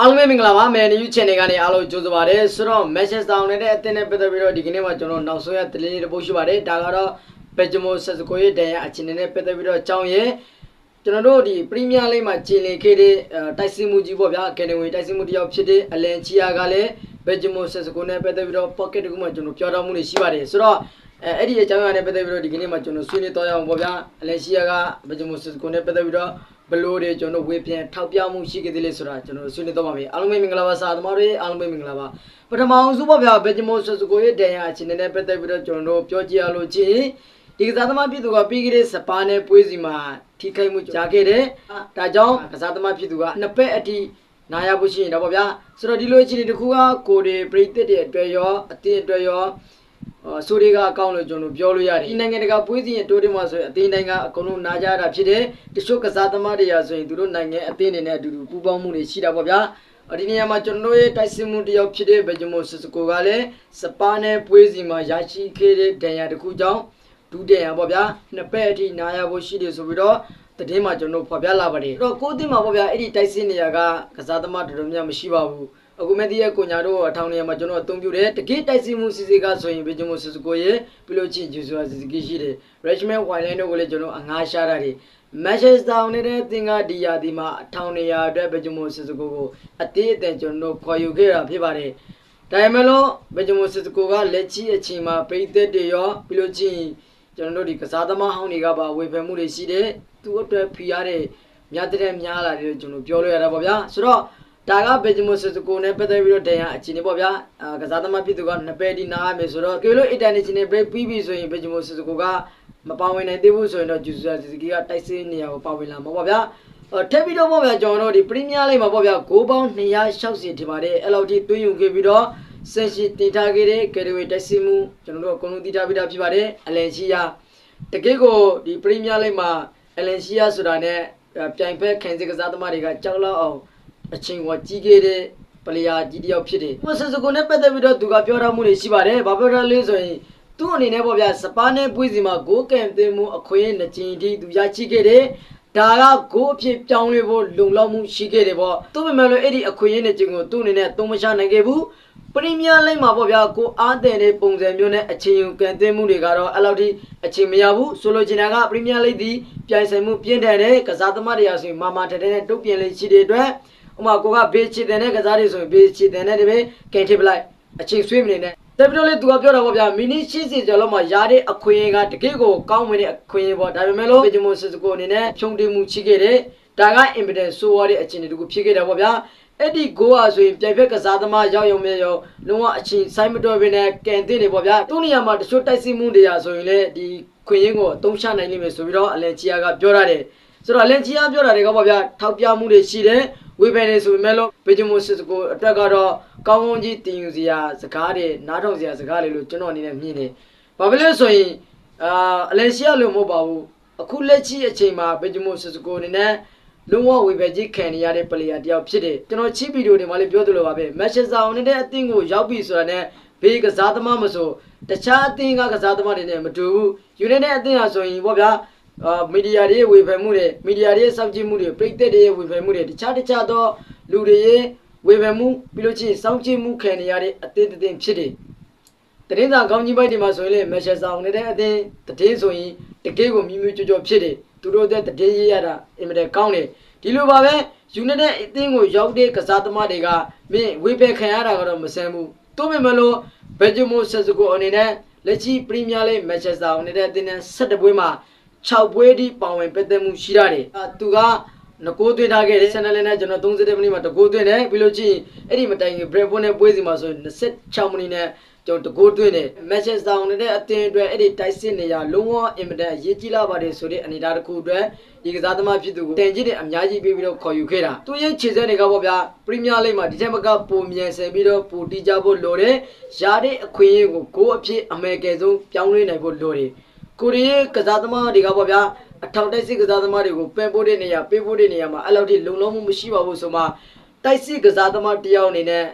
အားလုံးပဲမင်္ဂလာပါမယ်နယူး channel ကနေအားလုံးကြိုဆိုပါရစေဆိုတော့ Manchester United အသင်းနဲ့ပတ်သက်ပြီးတော့ဒီကနေ့မှာကျွန်တော်နောက်ဆုံးရသတင်းလေးတစ်ပုဒ်ရှိပါတယ်ဒါကတော့ Benjamin Sesko ရဲ့တန်ရအခြေအနေနဲ့ပတ်သက်ပြီးတော့အကြောင်းရဲ့ကျွန်တော်တို့ဒီ Premier League မှာကျင်းလင်ခဲ့တဲ့အဲတိုက်စစ်မှုကြီးပေါ့ဗျာအကယ်ဒမီတိုက်စစ်မှုတစ်ယောက်ဖြစ်တဲ့အလန်ချီယာကလည်း Benjamin Sesko နဲ့ပတ်သက်ပြီးတော့ pocket တကူမှကျွန်တော်ပြောတော့မှုတွေရှိပါတယ်ဆိုတော့အဲအဲ့ဒီအကြောင်းအရာနဲ့ပတ်သက်ပြီးတော့ဒီကနေ့မှာကျွန်တော်ဆွေးနွေးတော့ရအောင်ပေါ့ဗျာအလန်ချီယာက Benjamin Sesko နဲ့ပတ်သက်ပြီးတော့ ဘလို့တွေကျွန်တော်ဝေပြန်ထောက်ပြမှုရှိခဲ့သေးလဲဆိုတာကျွန်တော်ဆွေးနွေးတော့ပါမယ်အားလုံးပဲမင်္ဂလာပါစာသမားတွေအားလုံးပဲမင်္ဂလာပါပထမအောင်စုပေါ့ဗျာ Benjamin Sesko ရဲ့တန်ရအခြေအနေနဲ့ပတ်သက်ပြီးတော့ကျွန်တော်တို့ပြောကြည့်ရလို့ချင်းဒီကစားသမားပြည်သူကပြီးခဲ့တဲ့စပါးနဲ့ပွဲစီမှာထိခိုက်မှုကြားခဲ့တယ်ဒါကြောင့်ကစားသမားပြည်သူကနှစ်ပတ်အထိနာရဖို့ရှိရင်တော့ပေါ့ဗျာဆိုတော့ဒီလိုအခြေအနေတစ်ခုကကိုယ်တွေပြိသက်တဲ့အတွက်ရောအတင်းအတွက်ရောအော် ဆိုတွေကအကောင့်လို့ကျွန်တော်ပြောလို့ရတယ်ဒီနိုင်ငံတကာပွဲစဉ်ရဲ့တိုးတင်မှာဆိုရင်အသင်းတိုင်းကအကုန်လုံးနားကြတာဖြစ်တယ်တချို့ကစားသမားတွေရာဆိုရင်သူတို့နိုင်ငံအသင်းတွေနဲ့အတူတူပူးပေါင်းမှုတွေရှိတာပေါ့ဗျာအော်ဒီနေရာမှာကျွန်တော်တို့ရဲ့တိုက်စစ်မှုတစ်ယောက်ဖြစ်တဲ့ဘယ်ဂျမိုဆစ်ကိုကလည်းစပါးနဲ့ပွဲစဉ်မှာရရှိခဲ့တဲ့ဒဏ်ရာတစ်ခုကြောင့်ဒုတိယပေါ့ဗျာနှစ်ပတ်အထိနားရဖို့ရှိတယ်ဆိုပြီးတော့တည်င်းမှာကျွန်တော်ဖော်ပြလာပါတယ်အဲ့တော့ကိုအသင်းမှာပေါ့ဗျာအဲ့ဒီတိုက်စစ်နေရာကကစားသမားတော်တော်များများမရှိပါဘူး အခုမဲ့ဒီရဲ့ကိုညာတို့အထောင်နေရာမှာကျွန်တော်အသုံးပြုတယ်တကယ်တိုက်စီမှုစီစီကဆိုရင်ဘေဂျမိုဆစ်ကိုရဲ့ပြီးလို့ချင်းဂျူဆူစီစီကရှိတယ် Richmond Wildland တို့ကိုလည်းကျွန်တော်အငှားရှားတာတွေ Manchester United တင်ကဒီယာဒီမှာအထောင်နေရာအတွက်ဘေဂျမိုဆစ်ကိုကိုအသေးအတန်ကျွန်တော်ခေါ်ယူခဲ့တာဖြစ်ပါတယ်ဒါပေမဲ့လို့ဘေဂျမိုဆစ်ကိုကလက်ချီအချိန်မှာပိတ်သက်တွေရောပြီးလို့ချင်းကျွန်တော်တို့ဒီကစားသမားဟောင်းတွေကပါဝေဖန်မှုတွေရှိတယ်သူ့အတွက်ဖီရတဲ့မြတ်တဲ့များလာတယ်လို့ကျွန်တော်ပြောလို့ရတာပေါ့ဗျာဆိုတော့ ဒါကဘယ်ဂျမိုဆစ်ကိုနဲ့ပတ်သက်ပြီးတော့တန်ရအခြေအနေပေါ့ဗျာအာကစားသမားပြည်သူကနှစ်ပဲဒီနားရမယ်ဆိုတော့ကေလို့ international break ပြီးပြီဆိုရင်ဘယ်ဂျမိုဆစ်ကိုကမပါဝင်နိုင်သေးဘူးဆိုရင်တော့ဂျူဆာစီကီကတိုက်စစ်နေရာကိုပါဝင်လာမှာပေါ့ဗျာအော်ထပ်ပြီးတော့ပေါ့ဗျာကျွန်တော်တို့ဒီပရီးမီးယားလိဂ်မှာပေါ့ဗျာဂိုးပေါင်း260ထင်ပါတယ်အဲ့လောက်ထိတွင်းယူခဲ့ပြီးတော့ဆန်ရှိတင်ထားခဲ့တဲ့ကယ်ဒဝေတိုက်စစ်မှုကျွန်တော်တို့အကုန်လုံးသိထားပြီးသားဖြစ်ပါတယ်အလန်ရှိယာတကယ့်ကိုဒီပရီးမီးယားလိဂ်မှာအလန်ရှိယာဆိုတာနဲ့ပြိုင်ဖက်ခံစစ်ကစားသမားတွေကကြောက်လောက်အောင် အချိန်ကကြီးခဲ့တဲ့ပလေယာကြီးတယောက်ဖြစ်တယ်။မဆစကိုနဲ့ပတ်သက်ပြီးတော့သူကပြောထားမှုတွေရှိပါတယ်။ဘာပြောထားလဲဆိုရင်သူ့အနေနဲ့ပေါ့ဗျာစပါးနဲ့ပွေးစီမှာဂိုးကံသွင်းမှုအခွင့်အရေးနှစ်ကြိမ်ထိသူရရှိခဲ့တယ်။ဒါကဂိုးအဖြစ်ပြောင်းလဲဖို့လုံလောက်မှုရှိခဲ့တယ်ပေါ့။သူ့ပေမဲ့လို့အဲ့ဒီအခွင့်အရေးနှစ်ကြိမ်ကိုသူ့အနေနဲ့သုံးမချနိုင်ခဲ့ဘူး။ပရီးမီးယားလိဂ်မှာပေါ့ဗျာကိုအားတဲ့တဲ့ပုံစံမျိုးနဲ့အချိန်ယူကန်သွင်းမှုတွေကတော့အဲ့လောက်ထိအချိန်မရဘူးဆိုလိုချင်တာကပရီးမီးယားလိဂ်ဒီပြိုင်ဆိုင်မှုပြင်းထန်တဲ့ကစားသမားတွေအဆိုရင်မာမာတတဲနဲ့တုတ်ပြန်လေးရှိတဲ့အတွက် ဥမာကိုကဘေးချီတဲ့နဲ့ကစားတွေဆိုရင်ဘေးချီတဲ့နဲ့တပည့်ကင်ထစ်ပလိုက်အချိန်ဆွေးမနေနဲ့တက်ပြီးတော့လေသူကပြောတာပေါ့ဗျာမီနီ80ကျော်လောက်မှရတဲ့အခွင့်အရေးကတကယ့်ကိုကောင်းဝင်တဲ့အခွင့်အရေးပေါ့ဒါပေမဲ့လို့ဘေဂျမိုဆစ်ကိုအနေနဲ့ဖြုံတင်မှုချိခဲ့တဲ့ဒါကအင်ပီဒန်ဆိုးရတဲ့အချိန်တကူဖြစ်ခဲ့တာပေါ့ဗျာအဲ့ဒီဂိုးအားဆိုရင်ပြိုင်ဖက်ကစားသမားရောက်ရုံနဲ့ရောလုံးဝအချိန်ဆိုင်မတော်ဘဲနဲ့ကန်တင်နေပေါ့ဗျာသူ့နေရာမှာတချို့တိုက်စစ်မှုတွေရာဆိုရင်လေဒီခွင့်ရင်းကိုအသုံးချနိုင်လိမ့်မယ်ဆိုပြီးတော့အလန်ချီယာကပြောရတယ်ဆိုတော့အလန်ချီယာပြောတာတွေကပေါ့ဗျာထောက်ပြမှုတွေရှိတယ် ဝေဖန်နေဆိုပေမဲ့လို့ဘေဂျမိုစစ်ကိုအတွက်ကတော့ကောင်းကောင်းကြီးတင်ယူစရာစကားတွေနားထောင်စရာစကားတွေလို့ကျွန်တော်အနေနဲ့မြင်တယ်။ဘာဖြစ်လဲဆိုရင်အာအလန်ရှိယလို့မဟုတ်ပါဘူး။အခုလက်ရှိအချိန်မှာဘေဂျမိုစစ်ကိုအနေနဲ့လုံးဝဝေဖန်ကြီးခံနေရတဲ့ပလေယာတယောက်ဖြစ်တယ်။ကျွန်တော်ချီဗီဒီယိုတွေမှာလည်းပြောသလိုပါပဲ။မက်ရှ်ဆာအောင်နေတဲ့အသင်းကိုရောက်ပြီဆိုတာနဲ့ဘေးကစားသမားမဆိုတခြားအသင်းကကစားသမားတွေနဲ့မတူဘူး။ယူနိုက်တက်အသင်းဟာဆိုရင်ပေါ့ဗျာ အာမီဒီယာတွေရဲ့ဝေဖန်မှုတွေမီဒီယာတွေရဲ့စောင့်ကြည့်မှုတွေပြည်သက်တွေရဲ့ဝေဖန်မှုတွေတခြားတခြားသောလူတွေရဲ့ဝေဖန်မှုပြီးလို့ချင်းစောင့်ကြည့်မှုခံနေရတဲ့အသင်းတစ်သင်းဖြစ်တယ်။တရင်သာကောင်းကြီးပိုက်တွေမှာဆိုရင်လေမက်ရှယ်ဆောင်နေတဲ့အသင်းတည်င်းဆိုရင်တကယ်ကိုမြူးမြူးကြောကြောဖြစ်တယ်။သူတို့အတွက်တည်င်းရေးရတာအင်မတန်ကောင်းတယ်။ဒီလိုပါပဲယူနိုက်တက်အသင်းကိုရောက်တဲ့ကစားသမားတွေကမင်းဝေဖန်ခံရတာကတော့မဆန်းဘူး။သို့ပေမဲ့လို့ဘယ်ဂျမိုဆက်စကိုအနေနဲ့လက်ရှိပရီးမီးယားလိဂ်မန်ချက်စတာအနေနဲ့အသင်းနဲ့17ပွဲမှာ 6ပွဲထိပါဝင်ပတ်သက်မှုရှိရတယ်။အဲသူကငကိုးသွင်းထားခဲ့တယ်ဆန်နယ်လန်နဲ့ကျွန်တော်30မိနစ်မှာတကိုးသွင်းတယ်ပြီးလို့ချင်းအဲ့ဒီမတိုင်ခင်ဘရက်ဘွန်နဲ့ပွဲစီမှာဆိုရင်26မိနစ်နဲ့ကျွန်တော်တကိုးသွင်းတယ်မက်ချက်စတာနေတဲ့အတင်းအတွက်အဲ့ဒီတိုက်စစ်နေရလုံးဝအင်မတန်အရေးကြီးလာပါတယ်ဆိုတဲ့အနေအထားတစ်ခုအတွက်ဒီကစားသမားဖြစ်သူကိုတန်ကြီးတဲ့အများကြီးပေးပြီးတော့ခေါ်ယူခဲ့တာသူရဲ့ခြေစက်တွေကပေါ့ဗျာပရီးမီးယားလိဂ်မှာဒီထက်မကပုံမြန်ဆယ်ပြီးတော့ပိုတီးကြဖို့လိုတယ်ရတဲ့အခွင့်အရေးကိုကိုယ်အဖြစ်အမေကယ်ဆုံးပြောင်းလဲနိုင်ဖို့လိုတယ် ကိုရီးယားကစားသမားတွေကပေါ့ဗျာအထောက်တိုက်စစ်ကစားသမားတွေကိုပန်ပို့တဲ့နေရာပေးပို့တဲ့နေရာမှာအဲ့လောက်ထိလုံလောက်မှုမရှိပါဘူးဆိုမှတိုက်စစ်ကစားသမားတယောက်အနေနဲ့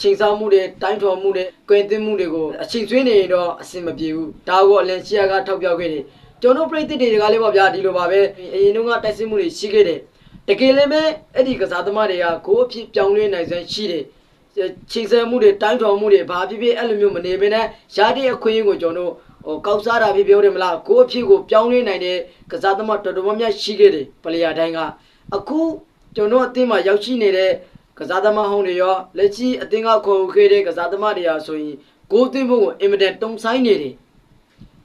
ချိန်ဆောင်မှုတွေတိုင်းထွာမှုတွေကွင်သွင်းမှုတွေကိုအချိန်ဆွေးနေရင်တော့အဆင်မပြေဘူးဒါကိုအလန်ချီယာကထောက်ပြခဲ့တယ်ကျွန်တော်ပြည်သစ်တွေကလည်းပေါ့ဗျာဒီလိုပါပဲအရင်တုန်းကတိုက်စစ်မှုတွေရှိခဲ့တယ်တကယ်လည်းပဲအဲ့ဒီကစားသမားတွေကကိုယ်အဖြစ်ပြောင်းလဲနိုင်စွမ်းရှိတယ်ချိန်ဆမှုတွေတိုင်းထွာမှုတွေဘာဖြစ်ဖြစ်အဲ့လိုမျိုးမနေဘဲနဲ့ရာသီအခွင့်အရေးကိုကျွန်တော်တို့ ဟိုကောက်စားတာဖြစ်ပြောတယ်မလားကိုယ်အဖြစ်ကိုပြောင်းလဲနိုင်တဲ့ကစားသမားတော်တော်များများရှိခဲ့တယ်ပလေယာတိုင်းကအခုကျွန်တော်အသင်းမှာရောက်ရှိနေတဲ့ကစားသမားဟောင်းတွေရောလက်ရှိအသင်းကခေါ်ယူခဲ့တဲ့ကစားသမားတွေရာဆိုရင်ကိုယ်အသင်းဘုံကိုအင်မတန်တုံဆိုင်နေတယ်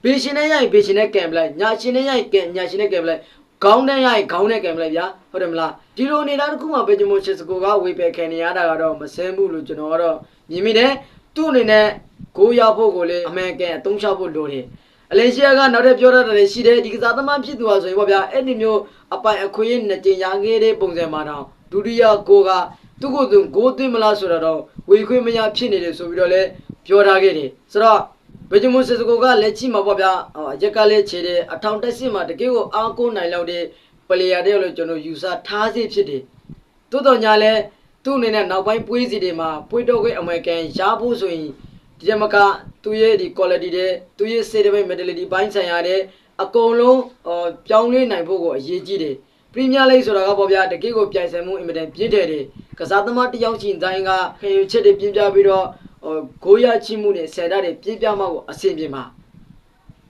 ဘေရှင်နဲ့ရိုက်ဘေရှင်နဲ့ကံပလိုက်ညာရှင်နဲ့ရိုက်ကံညာရှင်နဲ့ကံပလိုက်ခေါင်းနဲ့ရိုက်ခေါင်းနဲ့ကံပလိုက်ဗျာဟုတ်တယ်မလားဒီလိုနေတာတစ်ခုမှဘေဂျမိုချစ်စကိုကဝေပယ်ခံနေရတာကတော့မစမ်းဘူးလို့ကျွန်တော်ကတော့မြင်မိတယ်သူ့အနေနဲ့ ကိုရဖို့ကိုလေအမှန်ကန်အသုံးချဖို့လိုတယ်အလေးရှိယာကနောက်ထပ်ပြောရတာလည်းရှိတယ်ဒီကစားသမားဖြစ်သူဟာဆိုရင်ပေါ့ဗျာအဲ့ဒီမျိုးအပိုင်အခွင့်အရေးနှစ်ကြိမ်ရခဲ့တဲ့ပုံစံမှာတော့ဒုတိယကိုကသူ့ကိုယ်သူကိုသိမလားဆိုတော့ဝေခွင့်မရဖြစ်နေတယ်ဆိုပြီးတော့လည်းပြောထားခဲ့တယ်ဆိုတော့ဗဂျမွန်စစ်စကိုကလက်ချိမှာပေါ့ဗျာဟိုအရက်ကလေးခြေတယ်အထောင်တက်စစ်မှာတကယ်ကိုအားကိုးနိုင်လောက်တဲ့ပလေယာတဲ့လို့ကျွန်တော်ယူဆထားစေဖြစ်တယ်တိုးတော်ညာလဲသူ့အနေနဲ့နောက်ပိုင်းပွေးစီတွေမှာပွေးတော့ခွင့်အမေရိကန်ရဖို့ဆိုရင် ဒီကြမကသူ့ရဲ့ဒီ quality တဲ့သူ့ရဲ့ certificate mentality ဘိုင်းဆိုင်ရာတဲ့အကုန်လုံးဟောပြောင်းလဲနိုင်ဖို့ကိုအရေးကြီးတယ်ပရီးမီးယားလိဂ်ဆိုတာကပေါ့ဗျာတကယ်ကိုပြိုင်ဆိုင်မှုအင်မတန်ပြင်းထန်တယ်ကစားသမားတစ်ယောက်ချင်းတိုင်းကခရင်ချက်တွေပြင်းပြပြီးတော့ဟိုဂိုးရချိမှုနဲ့ဆယ်ဓာတ်တွေပြင်းပြမှကိုအဆင်ပြေမှာ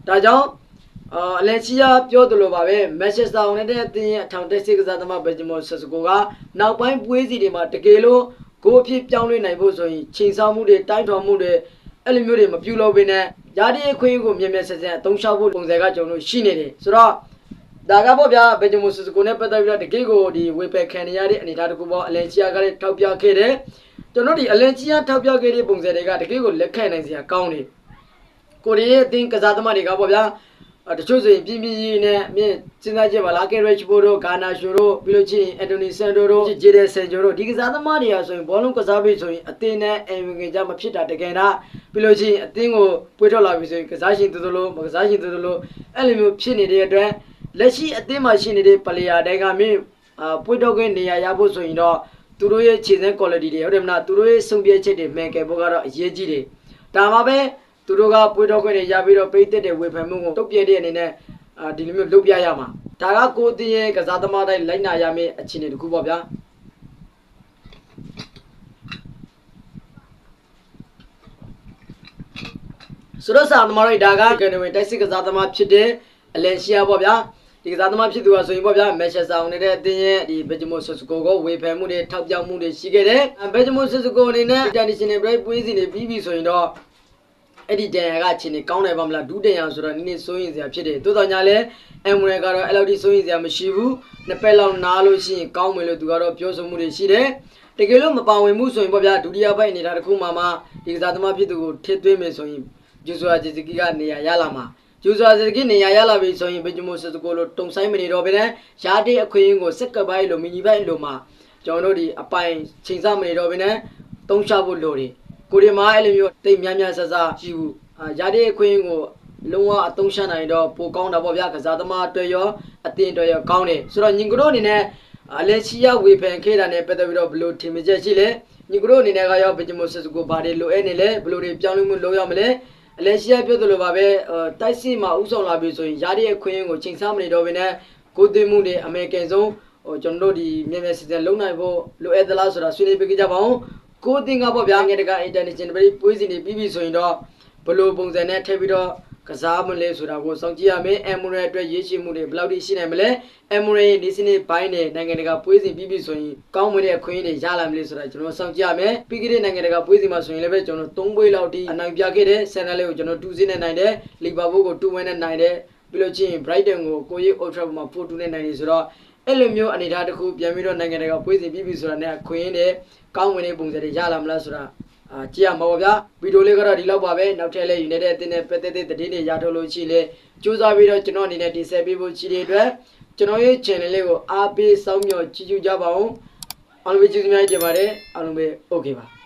ဒါကြောင့်အာအလက်ချီယာပြောသလိုပါပဲမန်ချက်စတာယူနိုက်တက်အသင်းရဲ့အထောင်တက်စစ်ကစားသမားဘယ်ဂျမိုဆက်စကိုကနောက်ပိုင်းပွဲစီတွေမှာတကယ်လို့ဂိုးအဖြစ်ပြောင်းလဲနိုင်ဖို့ဆိုရင်ချိန်ဆောင်မှုတွေတိုင်းထွာမှုတွေ အဲ့လိုမျိုးတွေမပြုလုပ်ဘဲနဲ့ယာဒီအခွင့်အရေးကိုမြင်မြင်ဆက်ဆက်အသုံးချဖို့ပုံစံကကျွန်တော်တို့ရှိနေတယ်ဆိုတော့ဒါကပေါ့ဗျာဘယ်ဂျမိုစစ်စကိုနဲ့ပတ်သက်ပြီးတော့တကယ်ကိုဒီဝေဖယ်ခံနေရတဲ့အနေအထားတစ်ခုပေါ့အလန်ချီယာကလည်းထောက်ပြခဲ့တယ်ကျွန်တော်ဒီအလန်ချီယာထောက်ပြခဲ့တဲ့ပုံစံတွေကတကယ်ကိုလက်ခံနိုင်စရာကောင်းတယ်ကိုရီးယားအသင်းကစားသမားတွေကပေါ့ဗျာအဲ တချို့ဆိုရင်ပြင်းပြင်းကြီးနဲ့မြင့်စဉ်းစားကြည့်ပါလားကယ်ရချ်ဘိုတို့ဂါနာရှိုတို့ပြီးလို့ချင်းအန်တိုနီဆန်တိုတို့ဂျေဒယ်ဆန်ဂျိုတို့ဒီကစားသမားတွေကဆိုရင်ဘောလုံးကစားပြီးဆိုရင်အသင်းနဲ့အင်ဝင်ကြမဖြစ်တာတကယ်တော့ပြီးလို့ချင်းအသင်းကိုပွေးထွက်လာပြီဆိုရင်ကစားရှင်တူတူလို့မကစားရှင်တူတူလို့အဲ့လိုမျိုးဖြစ်နေတဲ့အတွက်လက်ရှိအသင်းမှာရှိနေတဲ့ပလေယာတွေကမင်းအာပွေတော့ခွင့်နေရာရဖို့ဆိုရင်တော့သူတို့ရဲ့ခြေစမ်း quality တွေဟုတ်တယ်မလားသူတို့ရဲ့စုံပြည့်ချက်တွေမှန်ကန်ဖို့ကတော့အရေးကြီးတယ်ဒါမှပဲ သူတို့ကပွေတော့ခွင့်တွေရပြီးတော့ပိတ်သက်တဲ့ဝေဖန်မှုကိုတုတ်ပြတဲ့အနေနဲ့အာဒီလိုမျိုးလုပ်ပြရမှာဒါကကိုယ်တည်းရဲ့ကစားသမားတိုင်းလိုက်နာရမယ့်အခြေအနေတစ်ခုပေါ့ဗျာဆိုတော့ဆာသမားတွေဒါကကန်ဝင်တိုက်စစ်ကစားသမားဖြစ်တဲ့အလန်ရှီယာပေါ့ဗျာဒီကစားသမားဖြစ်သူကဆိုရင်ပေါ့ဗျာမက်ချက်ဆောင်နေတဲ့အတင်းရဲ့ဒီဘက်ဂျမိုဆစ်ကိုကိုဝေဖန်မှုတွေထောက်ပြမှုတွေရှိခဲ့တယ်ဘက်ဂျမိုဆစ်ကိုအနေနဲ့ international break ပွေးစီနေပြီးပြီဆိုရင်တော့ အဲ့ဒီတန်ရာကချင်းနေကောင်းတယ်ပါမလားဒူးတန်ရာဆိုတော့နည်းနည်းစိုးရင်စရာဖြစ်တယ်တိုးတော်ညာလဲအမ်မရကတော့အဲ့လောက်ထိစိုးရင်စရာမရှိဘူးနှစ်ပက်လောက်နားလို့ရှိရင်ကောင်းမယ်လို့သူကတော့ပြောဆိုမှုတွေရှိတယ်တကယ်လို့မပါဝင်မှုဆိုရင်ပေါ့ဗျာဒုတိယပိုင်းနေတာတစ်ခုမှမှဒီကစားသမားဖြစ်သူကိုထည့်သွင်းမယ်ဆိုရင်ဂျူဆူအာဂျီစကီကနေရာရလာမှာဂျူဆူအာဂျီစကီနေရာရလာပြီဆိုရင်ဘယ်ဂျမိုစစကိုလိုတုံဆိုင်မနေတော့ဘဲနဲ့ရာတေးအခွင့်အရေးကိုစက်ကပိုင်းလိုမီနီပိုင်းလိုမှာကျွန်တော်တို့ဒီအပိုင်ချိန်ဆမနေတော့ဘဲနဲ့တုံးချဖို့လိုတယ် ကိုရီမားအဲ့လိုမျိုးတိတ်များများဆဆရှိဘူးအာရာတေးအခွင့်အရေးကိုလုံးဝအသုံးချနိုင်တော့ပိုကောင်းတာပေါ့ဗျာကစားသမားအတွက်ရောအသင်းအတွက်ရောကောင်းတယ်ဆိုတော့ညီကတို့အနေနဲ့အလက်ချီယဝေဖန်ခဲ့တာနဲ့ပတ်သက်ပြီးတော့ဘယ်လိုထင်မြင်ချက်ရှိလဲညီကတို့အနေနဲ့ကရောဘယ်ဂျမိုစစကိုဘာတွေလိုအပ်နေလဲဘယ်လိုတွေပြောင်းလဲမှုလုပ်ရမလဲအလက်ရှိရပြောသလိုပါပဲတိုက်စစ်မှာဥဆောင်လာပြီဆိုရင်ရတဲ့အခွင့်အရေးကိုချိန်ဆမနေတော့ဘဲနဲ့ကိုသိမှုတွေအမေကန်ဆုံးဟိုကျွန်တော်တို့ဒီမြန်မြန်စီစဉ်လုံနိုင်ဖို့လိုအပ်သလားဆိုတာဆွေးနွေးပေးကြပါဦး ကိုတင်ကပေါ့ဗျာငယ်တက international ပွဲစဉ်တွေပြီးပြီဆိုရင်တော့ဘယ်လိုပုံစံနဲ့ထည့်ပြီးတော့ကစားမလဲဆိုတာကိုစောင့်ကြည့်ရမယ်အမ်မူရဲအတွက်ရေးရှိမှုတွေဘယ်လောက်ထိရှိနိုင်မလဲအမ်မူရဲဒီစနေဘိုင်းနဲ့နိုင်ငံတကာပွဲစဉ်ပြီးပြီဆိုရင်ကောင်းမွန်တဲ့အခွင့်အရေးတွေရလာမလဲဆိုတာကျွန်တော်စောင့်ကြည့်ရမယ်ပြီးခဲ့တဲ့နိုင်ငံတကာပွဲစဉ်မှာဆိုရင်လည်းပဲကျွန်တော်၃ပွဲလောက်ထိအနိုင်ပြခဲ့တဲ့ဆန်နယ်လေးကိုကျွန်တော်2စင်းနဲ့နိုင်တယ်လီဗာပူးကို2ဝင်းနဲ့နိုင်တယ်ပြီးလို့ချင်း Brighton ကိုကိုရီးအိုထရာမှာ4-2နဲ့နိုင်တယ်ဆိုတော့ အဲ့လိုမျိုးအနေအထားတစ်ခုပြန်ပြီးတော့နိုင်ငံတကာပွဲစဉ်ပြီးပြီဆိုတာနဲ့အခွင့်အရေးတွေကောင်းဝင်တဲ့ပုံစံတွေရလာမလားဆိုတာအာကြည့်ရမှာပါဗျာဗီဒီယိုလေးကတော့ဒီလောက်ပါပဲနောက်ထပ်လည်း United အသင်းနဲ့ပတ်သက်တဲ့သတင်းတွေရထုတ်လို့ရှိလေစူးစမ်းပြီးတော့ကျွန်တော်အနေနဲ့တင်ဆက်ပေးဖို့ရှိတဲ့အတွက်ကျွန်တော်ရဲ့ channel လေးကိုအားပေးစောင့်မျှော်ကြည့်ကြကြပါဦးအားလုံးပဲကျေးဇူးများတင်ပါတယ်အားလုံးပဲ okay ပါ